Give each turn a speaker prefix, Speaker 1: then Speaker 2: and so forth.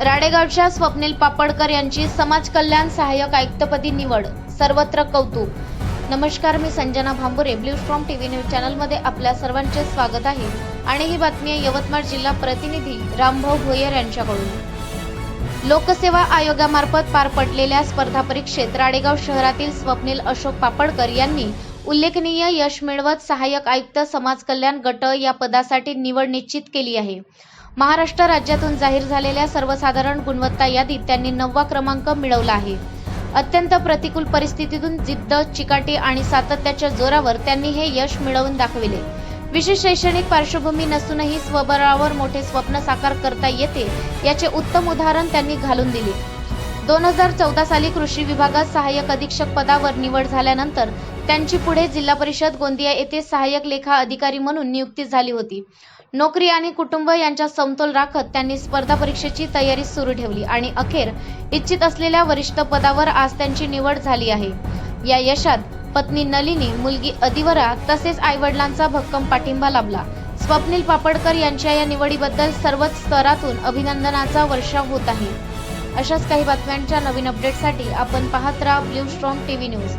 Speaker 1: राडेगावच्या स्वप्नील पापडकर यांची समाज कल्याण सहाय्यक आयुक्तपदी निवड सर्वत्र कौतुक. नमस्कार मी Sanjana Bhambure blue storm TV news चॅनलमध्ये आपल्या सर्वांचे स्वागत आहे. आणि ही बातमी आहे यवतमाळ जिल्हा प्रतिनिधी रामभाऊ भोयर यांच्याकडून. लोकसेवा आयोगामार्फत पार पडलेल्या स्पर्धा परीक्षेत राडेगाव शहरातील स्वप्नील अशोक पापडकर यांनी उल्लेखनीय यश मिळवत सहाय्यक आयुक्त समाज कल्याण गट या पदासाठी निवड निश्चित केली आहे. महाराष्ट्र राज्यातून जाहीर झालेल्या सर्वसाधारण गुणवत्ता यादीत त्यांनी नववा क्रमांक मिळवला आहे. अत्यंत प्रतिकूल परिस्थितीतून जिद्द चिकाटी आणि सातत्याच्या जोरावर त्यांनी हे यश मिळवून दाखविले. विशेष शैक्षणिक पार्श्वभूमी नसूनही स्वबळावर मोठे स्वप्न साकार करता येते याचे उत्तम उदाहरण त्यांनी घालून दिले. दोन हजार चौदा साली कृषी विभागात सहाय्यक अधीक्षक पदावर निवड झाल्यानंतर त्यांची पुढे जिल्हा परिषद गोंदिया येथे सहाय्यक लेखा अधिकारी म्हणून नियुक्ती झाली होती. नोकरी आणि कुटुंब यांचा समतोल राखत त्यांनी स्पर्धा परीक्षेची तयारी सुरू ठेवली आणि अखेर इच्छित असलेल्या वरिष्ठ पदावर आज त्यांची निवड झाली आहे. या यशात पत्नी नलिनी मुलगी अधिवरा तसेच आईवडिलांचा भक्कम पाठिंबा लाभला. स्वप्नील पापडकर यांच्या या निवडीबद्दल सर्वच स्तरातून अभिनंदनाचा वर्षाव होत आहे. अशाच काही बातम्यांच्या नवीन अपडेटसाठी आपण पाहत राहा ब्ल्यू स्ट्रॉंग टीव्ही न्यूज